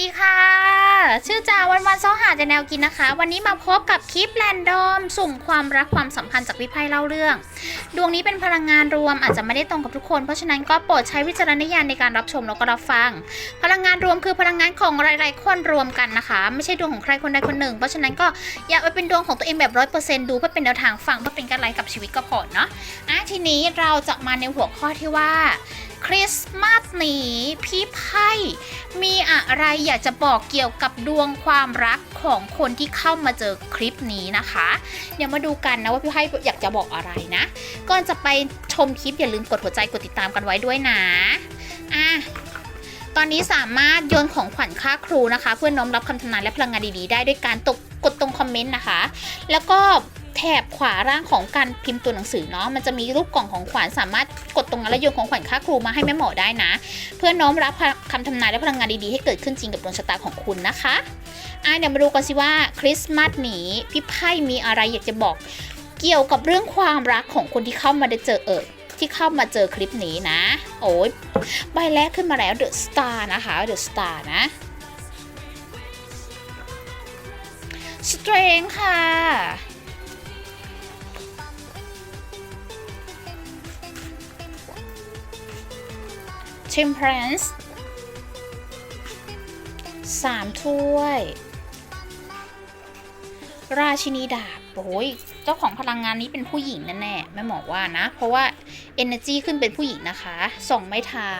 ดีค่ะ ชื่อจาวันวันซ้อหาจะแนวกินนะคะ วันนี้มาพบกับคลิปแรนดอม สุ่มความรักความสัมพันธ์จากพี่ไพ่เล่าเรื่อง ดวงนี้เป็นพลังงานรวมอาจจะไม่ได้ตรงกับทุกคน เพราะฉะนั้นก็โปรดใช้วิจารณญาณในการรับชมแล้วก็รับฟัง พลังงานรวมคือพลังงานของหลาย ๆ คนรวมกันนะคะ ไม่ใช่ดวงของใครคนใดคนหนึ่ง เพราะฉะนั้นก็อย่าไปเป็นดวงของตัวเองแบบร้อยเปอร์เซ็นต์ดูเพื่อเป็นแนวทางฟังเพื่อเป็นการไลกับชีวิตก็พอเนาะอะทีนี้เราจะมาในหัวข้อที่ว่า คริสต์มาสนี้พี่ไพ่มีอะไรอยากจะบอกเกี่ยวกับดวงความรักของคนที่เข้ามาเจอคลิปนี้นะคะ เดี๋ยวมาดูกันนะว่าพี่ไพ่อยากจะบอกอะไรนะ ก่อนจะไปชมคลิปอย่าลืมกดหัวใจกดติดตามกันไว้ด้วยนะอะตอนนี้สามารถโยนของขวัญค่าครูนะคะ เพื่อน้อมรับคำทำนายและพลังงานดีๆ ได้ด้วยการตกกดตรงคอมเมนต์นะคะ แล้วก็ แถบขวาล่างของการพิมพ์ตัวหนังสือเนาะมันจะมีรูปกล่องของขวัญสามารถกดตรงนั้นแล้วโยนของขวัญค่าครูมาให้แม่หมอได้นะ เพื่อน้อมรับคำทำนายและพลังงานดีๆให้เกิดขึ้นจริงกับดวงชะตาของคุณนะคะอะเดี๋ยวมาดูกันสิว่าคริสต์มาสนี้พี่ไพ่มีอะไรอยากจะบอกเกี่ยวกับเรื่องความรักของคนที่เข้ามาได้เจอเออที่เข้ามาเจอคลิปนี้นะ โอ้ยใบแรกขึ้นมาแล้ว The Star นะคะ The Star นะ Strength ค่ะ Temperance สามถ้วย ราชินีดาบโอ้ยเจ้าของพลังงานนี้เป็นผู้หญิงแน่ๆแม่หมอว่านะ เพราะว่า Energy ขึ้นเป็นผู้หญิงนะคะสองไม้เท้า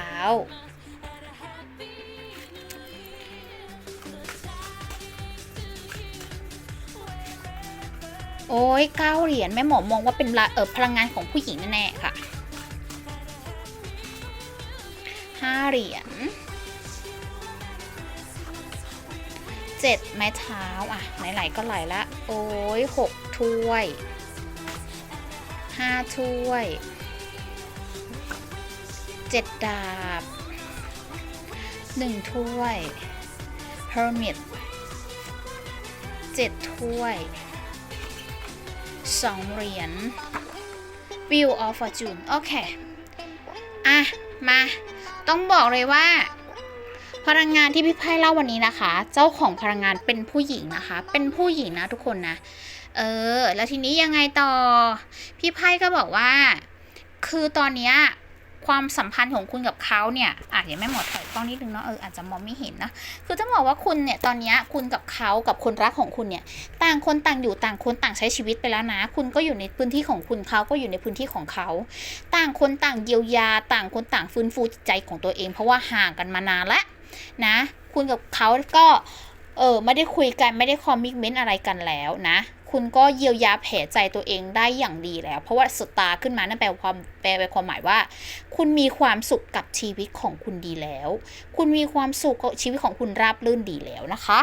โอ้ยเก้าเหรียญแม่หมอมองว่าเป็นเออพลังงานของผู้หญิงแน่ๆค่ะ ห้าเหรียญเจ็ดไม้เท้าอะไหลๆก็ไหลละ โอ้ยหกถ้วยห้าถ้วยเจ็ดดาบหนึ่งถ้วย hermit เจ็ดถ้วยสองเหรียญ Wheel of Fortune โอเค อะ มา ต้องบอกเลยว่า พลังงานที่พี่ไพ่เล่าวันนี้นะคะ เจ้าของพลังงานเป็นผู้หญิงนะคะ เป็นผู้หญิงนะทุกคนนะเออ แล้วทีนี้ยังไงต่อ พี่ไพ่ก็บอกว่า คือตอนเนี้ย ความสัมพันธ์ของคุณกับเขาเนี่ยอะเดี๋ยวแม่หมอถอยกล้องนิดนึงเนาะเอออาจจะมองไม่เห็นนะคือจะบอกว่าคุณเนี่ยตอนนี้คุณกับเขากับคนรักของคุณเนี่ยต่างคนต่างอยู่ต่างคนต่างใช้ชีวิตไปแล้วนะ คุณก็อยู่ในพื้นที่ของคุณเขาก็อยู่ในพื้นที่ของเขา ต่างคนต่างเยียวยา ต่างคนต่างฟื้นฟูจิตใจของตัวเอง เพราะว่าห่างกันมานานแล้วนะ คุณกับเขาก็เออไม่ได้คุยกันไม่ได้คอมมิชเมนต์อะไรกันแล้วนะ คุณก็เยียวยาแผลใจตัวเองได้อย่างดีแล้ว เพราะว่าสตาร์ขึ้นมานั่นแปลความแปลความหมายว่า คุณมีความสุขกับชีวิตของคุณดีแล้ว คุณมีความสุขกับชีวิตของคุณราบรื่นดีแล้วนะคะ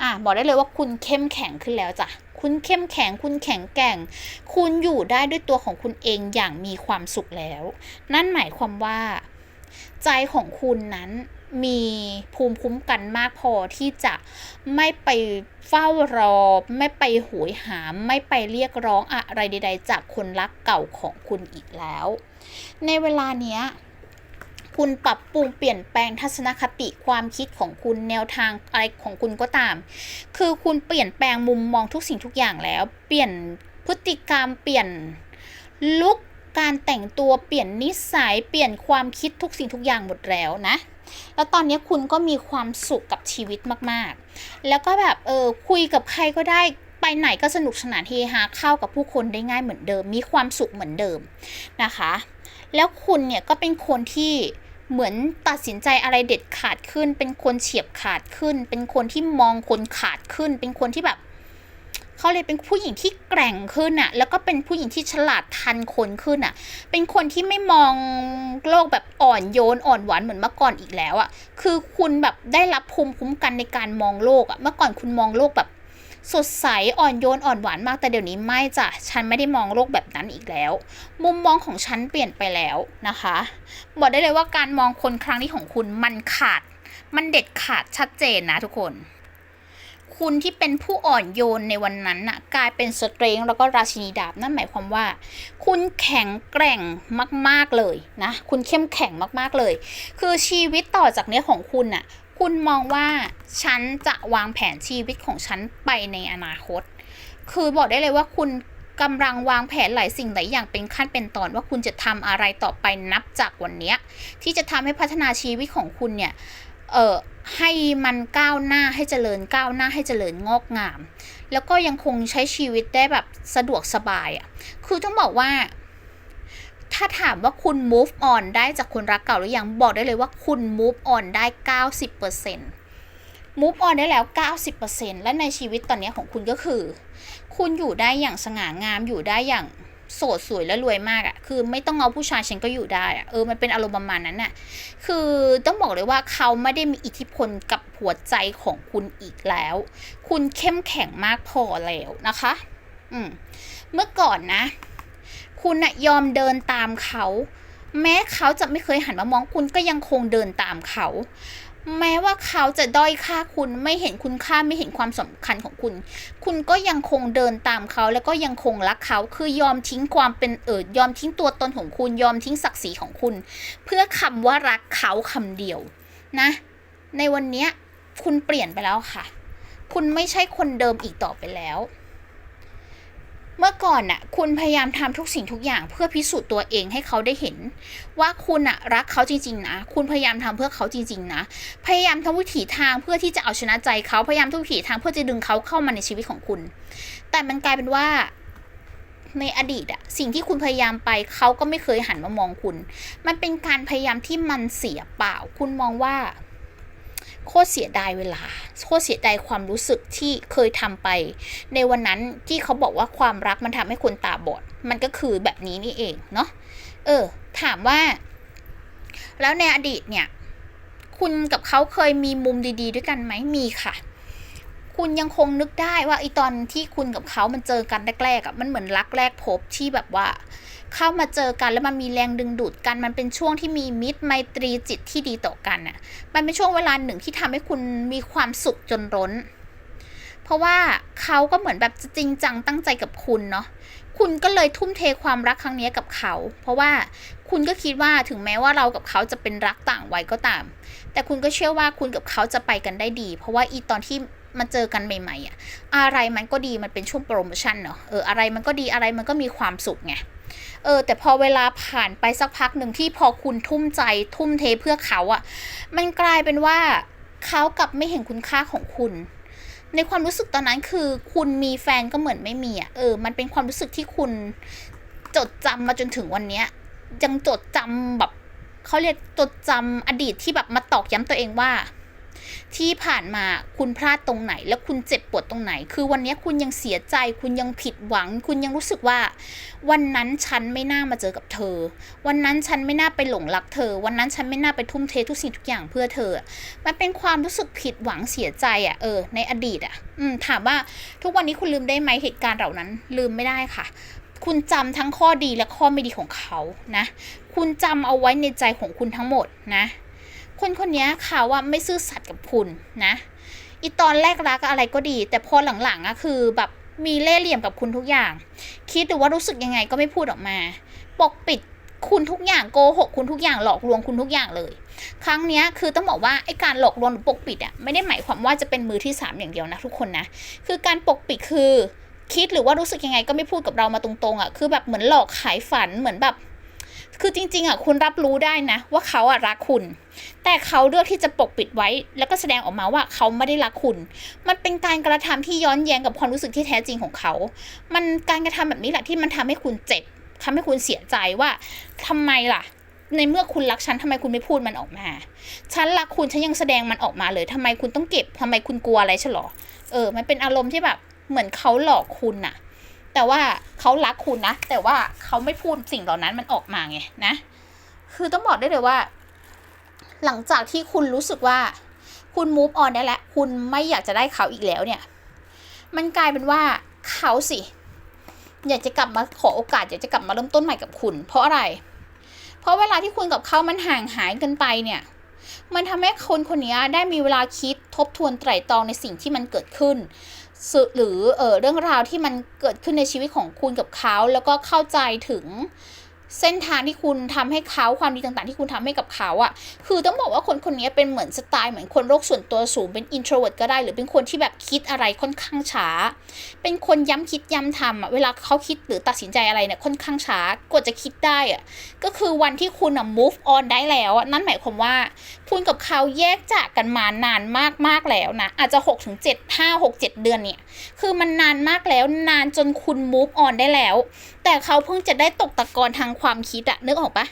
อะบอกได้เลยว่าคุณเข้มแข็งขึ้นแล้วจ้ะคุณเข้มแข็ง คุณแข็งแกร่ง คุณอยู่ได้ด้วยตัวของคุณเองอย่างมีความสุขแล้ว นั่นหมายความว่า ใจของคุณนั้น มีภูมิคุ้มกันมากพอที่จะไม่ไปเฝ้ารอ ไม่ไปโหยหา ไม่ไปเรียกร้องอะไรใด ๆ จากคนรักเก่าของคุณอีกแล้ว ในเวลาเนี้ยคุณปรับปรุงเปลี่ยนแปลงทัศนคติความคิดของคุณแนวทางอะไรของคุณก็ตาม คือคุณเปลี่ยนแปลงมุมมองทุกสิ่งทุกอย่างแล้ว เปลี่ยนพฤติกรรมเปลี่ยนลุกการแต่งตัวเปลี่ยนนิสัยเปลี่ยนความคิดทุกสิ่งทุกอย่างหมดแล้วนะ แล้วตอนนี้คุณก็มีความสุขกับชีวิตมากๆ แล้วก็แบบเออคุยกับใครก็ได้ไปไหนก็สนุกสนานเฮฮาเข้ากับผู้คนได้ง่ายเหมือนเดิม มีความสุขเหมือนเดิมนะคะ แล้วคุณเนี่ยก็เป็นคนที่เหมือนตัดสินใจอะไรเด็ดขาดขึ้น เป็นคนเฉียบขาดขึ้น เป็นคนที่มองคนขาดขึ้น เป็นคนที่แบบ เขาเลยเป็นผู้หญิงที่แกร่งขึ้นอะแล้วก็เป็นผู้หญิงที่ฉลาดทันคนขึ้นอะเป็นคนที่ไม่มองโลกแบบอ่อนโยนอ่อนหวานเหมือนเมื่อก่อนอีกแล้วอะคือคุณแบบได้รับภูมิคุ้มกันในการมองโลกอะเมื่อก่อนคุณมองโลกแบบสดใสอ่อนโยนอ่อนหวานมากแต่เดี๋ยวนี้ไม่จ้ะฉันไม่ได้มองโลกแบบนั้นอีกแล้ว มุมมองของฉันเปลี่ยนไปแล้วนะคะ บอกได้เลยว่าการมองคนครั้งนี้ของคุณมันขาด มันเด็ดขาดชัดเจนนะทุกคน คุณที่เป็นผู้อ่อนโยนในวันนั้นน่ะกลายเป็นสเตรงแล้วก็ราชินีดาบนั่นหมายความว่า คุณแข็งแกร่งมาก ๆเลยนะ คุณเข้มแข็งมากๆเลย คือชีวิตต่อจากเนี้ยของคุณน่ะคุณมองว่าฉันจะวางแผนชีวิตของฉันไปในอนาคต คือบอกได้เลยว่าคุณกำลังวางแผนหลายสิ่งหลายอย่างเป็นขั้นเป็นตอนว่าคุณจะทำอะไรต่อไปนับจากวันเนี้ยที่จะทำให้พัฒนาชีวิตของคุณเนี่ย เออ ให้มันก้าวหน้าให้เจริญก้าวหน้าให้เจริญงอกงาม แล้วก็ยังคงใช้ชีวิตได้แบบสะดวกสบายอะ่ะคือต้องบอกว่า ถ้าถามว่าคุณ move on ได้จากคนรักเก่าหรือยังบอกได้เลยว่าคุณ move on ได้ 90% move on ได้แล้ว 90%และในชีวิตตอนนี้ของคุณก็คือ คุณอยู่ได้อย่างสง่างามอยู่ได้อย่าง โสดสวยและรวยมากอะ่ะ คือไม่ต้องเอาผู้ชายฉันก็อยู่ได้อะ่ะ เออ มันเป็นอารมณ์ประมาณนั้นน่ะ คือต้องบอกเลยว่าเขาไม่ได้มีอิทธิพลกับหัวใจของคุณอีกแล้ว คุณเข้มแข็งมากพอแล้วนะคะ อืม เมื่อก่อนนะ คุณน่ะยอมเดินตามเขา แม้เขาจะไม่เคยหันมามองคุณก็ยังคงเดินตามเขา แม้ว่าเขาจะด้อยค่าคุณไม่เห็นคุณค่าไม่เห็นความสำคัญของคุณ คุณก็ยังคงเดินตามเขาแล้วก็ยังคงรักเขาคือยอมทิ้งความเป็นเอิดยอมทิ้งตัวตนของคุณยอมทิ้งศักดิ์ศรีของคุณ เพื่อคำว่ารักเขาคำเดียวนะ ในวันนี้คุณเปลี่ยนไปแล้วค่ะ คุณไม่ใช่คนเดิมอีกต่อไปแล้ว เมื่อก่อนน่ะ คุณพยายามทำทุกสิ่งทุกอย่างเพื่อพิสูจน์ตัวเองให้เขาได้เห็น ว่าคุณน่ะรักเขาจริง ๆ นะ คุณพยายามทำเพื่อเขาจริง ๆ นะ พยายามทำวิถีทางเพื่อที่จะเอาชนะใจเขาพยายามทุกวิถีทางเพื่อจะดึงเขาเข้ามาในชีวิตของคุณ แต่มันกลายเป็นว่าในอดีตอะสิ่งที่คุณพยายามไปเขาก็ไม่เคยหันมามองคุณ มันเป็นการพยายามที่มันเสียเปล่า คุณมองว่า โคตรเสียดายเวลา โคตรเสียดายความรู้สึกที่เคยทำไป ในวันนั้นที่เขาบอกว่าความรักมันทำให้คนตาบอด มันก็คือแบบนี้นี่เองเนาะ เออ ถามว่า แล้วในอดีตเนี่ย คุณกับเขาเคยมีมุมดี ๆ ด้วยกันไหมมีค่ะ คุณยังคงนึกได้ว่าไอตอนที่คุณกับเขามันเจอกันแรกๆอะ่ะมันเหมือนรักแรกพบที่แบบว่า เข้ามาเจอกันแล้วมันมีแรงดึงดูดกัน มันเป็นช่วงที่มีมิตรไมตรีจิตที่ดีต่อกันน่ะมันเป็นช่วงเวลาหนึ่งที่ทำให้คุณมีความสุขจนร้น เพราะว่าเขาก็เหมือนแบบจะจริงจังตั้งใจกับคุณเนาะคุณก็เลยทุ่มเทความรักครั้งนี้กับเขา เพราะว่าคุณก็คิดว่าถึงแม้ว่าเรากับเขาจะเป็นรักต่างวัยก็ตาม แต่คุณก็เชื่อว่าคุณกับเขาจะไปกันได้ดี เพราะว่าอีตอนที่มาเจอกันใหม่ๆอะอะไรมันก็ดีมันเป็นช่วงโปรโมชั่นเนาะเอออะไรมันก็ดีอะไรมันก็มีความสุขไง เออแต่พอเวลาผ่านไปสักพักหนึ่งที่พอคุณทุ่มใจทุ่มเทเพื่อเขาอะมันกลายเป็นว่าเขากลับไม่เห็นคุณค่าของคุณ ในความรู้สึกตอนนั้นคือคุณมีแฟนก็เหมือนไม่มีอะ่ะเออ มันเป็นความรู้สึกที่คุณจดจำมาจนถึงวันเนี้ย ยังจดจำแบบเขาเรียกจดจำอดีตที่แบบมาตอกย้ำตัวเองว่า ที่ผ่านมาคุณพลาดตรงไหน แล้วคุณเจ็บปวดตรงไหน คือวันนี้คุณยังเสียใจ คุณยังผิดหวัง คุณยังรู้สึกว่า วันนั้นฉันไม่น่ามาเจอกับเธอ วันนั้นฉันไม่น่าไปหลงรักเธอ วันนั้นฉันไม่น่าไปทุ่มเททุกสิ่งทุกอย่างเพื่อเธอ มันเป็นความรู้สึกผิดหวังเสียใจอะ่ะเออในอดีตอะ่ะอืมถามว่าทุกวันนี้คุณลืมได้ไหมเหตุการณ์เหล่านั้น ลืมไม่ได้ค่ะ คุณจำทั้งข้อดีและข้อไม่ดีของเขานะ คุณจำเอาไว้ในใจของคุณทั้งหมดนะ คนคนนี้เขาว่าไม่ซื่อสัตย์กับคุณนะอีตอนแรกรักอะไรก็ดี แต่พอหลังๆอะคือแบบมีเล่ห์เหลี่ยมกับคุณทุกอย่าง คิดหรือว่ารู้สึกยังไงก็ไม่พูดออกมา ปกปิดคุณทุกอย่างโกหกคุณทุกอย่างหลอกลวงคุณทุกอย่างเลย ครั้งนี้คือต้องบอกว่าไอ้การหลอกลวงหรือปกปิดอะไม่ได้หมายความว่าจะเป็นมือที่สามอย่างเดียวนะทุกคนนะคือการปกปิดคือคิดหรือว่ารู้สึกยังไงก็ไม่พูดกับเรามาตรงๆอะคือแบบเหมือนหลอกขายฝันเหมือนแบบ คือจริง ๆอะคุณรับรู้ได้นะ ว่าเขาอะรักคุณ แต่เขาเลือกที่จะปกปิดไว้ แล้วก็แสดงออกมาว่าเขาไม่ได้รักคุณ มันเป็นการกระทำที่ย้อนแย้งกับความรู้สึกที่แท้จริงของเขา มันการกระทำแบบนี้แหละที่มันทำให้คุณเจ็บทำให้คุณเสียใจว่าทำไมล่ะ ในเมื่อคุณรักฉันทำไมคุณไม่พูดมันออกมา ฉันรักคุณฉันยังแสดงมันออกมาเลยทำไมคุณต้องเก็บทำไมคุณกลัวอะไรฉันหรอ เออ มันเป็นอารมณ์ที่แบบเหมือนเขาหลอกคุณน่ะ แต่ว่าเขารักคุณนะ แต่ว่าเขาไม่พูดสิ่งเหล่านั้นมันออกมาไงนะ คือต้องบอกได้เลยว่า หลังจากที่คุณรู้สึกว่า คุณ move on ได้แล้ว คุณไม่อยากจะได้เขาอีกแล้วเนี่ย มันกลายเป็นว่าเขาสิ อยากจะกลับมาขอโอกาส อยากจะกลับมาเริ่มต้นใหม่กับคุณ เพราะอะไร เพราะเวลาที่คุณกับเขามันห่างหายกันไปเนี่ย มันทำให้คนคนนี้ได้มีเวลาคิดทบทวนไตร่ตรองในสิ่งที่มันเกิดขึ้น หรือเออเรื่องราวที่มันเกิดขึ้นในชีวิตของคุณกับเขา แล้วก็เข้าใจถึง เส้นทางที่คุณทำให้เขาความดีต่างๆ ที่คุณทำให้กับเขาอะคือต้องบอกว่าคนคนนี้เป็นเหมือนสไตล์เหมือนคนโรคส่วนตัวสูงเป็น introvert ก็ได้ หรือเป็นคนที่แบบคิดอะไรค่อนข้างช้า เป็นคนย้ำคิดย้ำทำอะเวลาเขาคิดหรือตัดสินใจอะไรเนี่ยค่อนข้างช้ากว่าจะคิดได้อะก็คือวันที่คุณอะ move on ได้แล้วอะนั่นหมายความว่า คุณกับเขาแยกจากกันมานานมากๆแล้วนะอาจจะ6ถึง7 5 6 7เดือนเนี่ยคือมันนานมากแล้วนานจนคุณ move on ได้แล้ว แต่เขาเพิ่งจะได้ตกตะกอนทางความคิดอะนึกออกปะ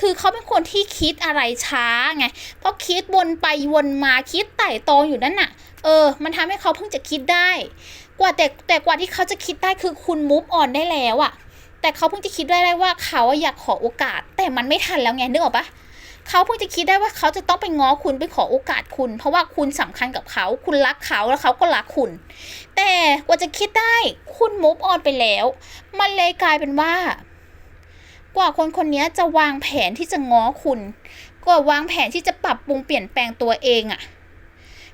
คือเขาเป็นคนที่คิดอะไรช้าไง เพราะคิดวนไปวนมาคิดไต่ตองอยู่นั่นน่ะ เออ มันทำให้เขาเพิ่งจะคิดได้ กว่าแต่แต่กว่าที่เขาจะคิดได้คือคุณ move on ได้แล้วอะแต่เขาเพิ่งจะคิดได้ว่าเขาอะอยากขอโอกาส แต่มันไม่ทันแล้วไงนึกออกปะเขาเพิ่งจะคิดได้ว่าเขาจะต้องไปง้อคุณไปขอโอกาสคุณ เพราะว่าคุณสำคัญกับเขา คุณรักเขาแล้วเขาก็รักคุณ แต่กว่าจะคิดได้คุณมุฟออนไปแล้ว มันเลยกลายเป็นว่า กว่าคนคนนี้จะวางแผนที่จะง้อคุณ กว่าวางแผนที่จะปรับปรุงเปลี่ยนแปลงตัวเองอะ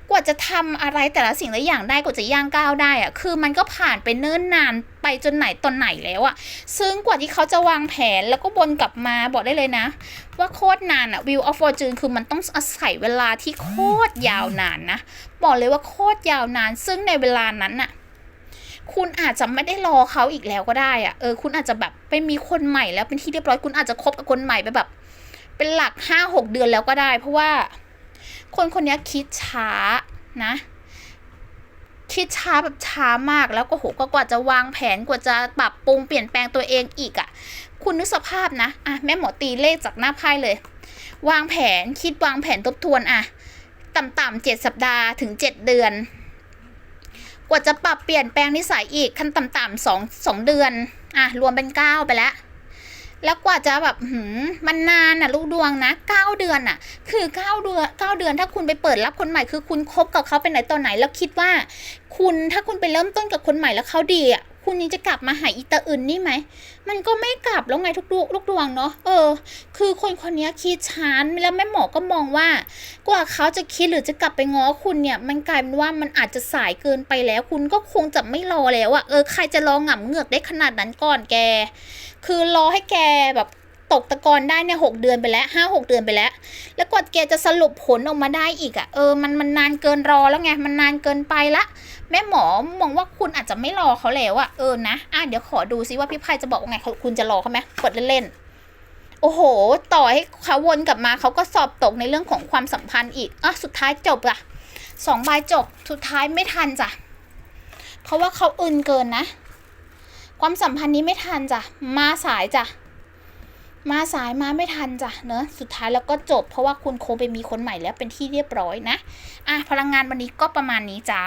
กว่าจะทำอะไรแต่ละสิ่งละอย่างได้กว่าจะย่างก้าวได้อะคือมันก็ผ่านไปเนิ่นนานไปจนไหนตอนไหนแล้วอะซึ่งกว่าที่เขาจะวางแผนแล้วก็วนกลับมาบอกได้เลยนะ ว่าโคตรนานอะ Wheel of Fortune คือมันต้องอาศัยเวลาที่โคตรยาวนานนะ บอกเลยว่าโคตรยาวนาน ซึ่งในเวลานั้นน่ะ คุณอาจจะไม่ได้รอเขาอีกแล้วก็ได้อะเออคุณอาจจะแบบไปมีคนใหม่แล้วเป็นที่เรียบร้อยคุณอาจจะคบกับคนใหม่ไปแบบ เป็นหลักห้าหกเดือนแล้วก็ได้ เพราะว่า คนคนนี้คิดช้านะ คิดช้าแบบช้ามากแล้วก็โหก็กว่าจะวางแผนกว่าจะปรับปรุงเปลี่ยนแปลงตัวเองอีกอะ่ะ คุณนึกสภาพนะอะแม่หมอตีเลขจากหน้าไพ่เลย วางแผนคิดวางแผนทบทวนอะ ต่ำๆเจ็ดสัปดาห์ถึงเจ็ดเดือน ว่าจะปรับเปลี่ยนแปลงนิสัยอีกขั้นต่ำๆสองสองเดือน อะ รวมเป็นเก้าไปแล้ว แล้วกว่าจะแบบหืมมันนานน่ะ ลูกดวงนะเก้าเดือนน่ะ คือเก้าเดือนเก้าเดือนถ้าคุณไปเปิดรับคนใหม่ คือคุณคบกับเขาเป็นไหนตอนไหน แล้วคิดว่า คุณถ้าคุณไปเริ่มต้นกับคนใหม่แล้วเขาดีอะ คุณนี้จะกลับมาหาอีตาอื่นนี่ไหม มันก็ไม่กลับแล้วไงทุกดวงลูกดวงเนาะ เออ คือคนคนนี้คิดช้านแล้วแม่หมอก็มองว่า กว่าเขาจะคิดหรือจะกลับไปง้อคุณเนี่ย มันกลายเป็นว่ามันอาจจะสายเกินไปแล้ว คุณก็คงจะไม่รอแล้วอะเออ ใครจะรอหง่ำเหงือกได้ขนาดนั้นก่อนแก คือรอให้แกแบบ ตกตะกอนได้เนี่ยหกเดือนไปแล้วห้าหกเดือนไปแล้ว แล้วกว่าแกจะสรุปผลออกมาได้อีกอะเออมันมันนานเกินรอแล้วไงมันนานเกินไปละแม่หมอมองว่าคุณอาจจะไม่รอเขาแล้วอะเออนะอะเดี๋ยวขอดูซิว่าพี่ไพ่จะบอกว่าไงคุณจะรอเขาไหมกดเล่นๆโอ้โห ต่อให้เขาวนกลับมาเขาก็สอบตกในเรื่องของความสัมพันธ์อีกอะสุดท้ายจบอะสองใบจบสุดท้ายไม่ทันจ้ะเพราะว่าเขาอึนเกินนะ ความสัมพันธ์นี้ไม่ทันจ้ะมาสายจ้ะ มาสายมาไม่ทันจ้ะเนอะสุดท้ายแล้วก็จบ เพราะว่าคุณโคงไปมีคนใหม่แล้วเป็นที่เรียบร้อยนะอะพลังงานวันนี้ก็ประมาณนี้จ้า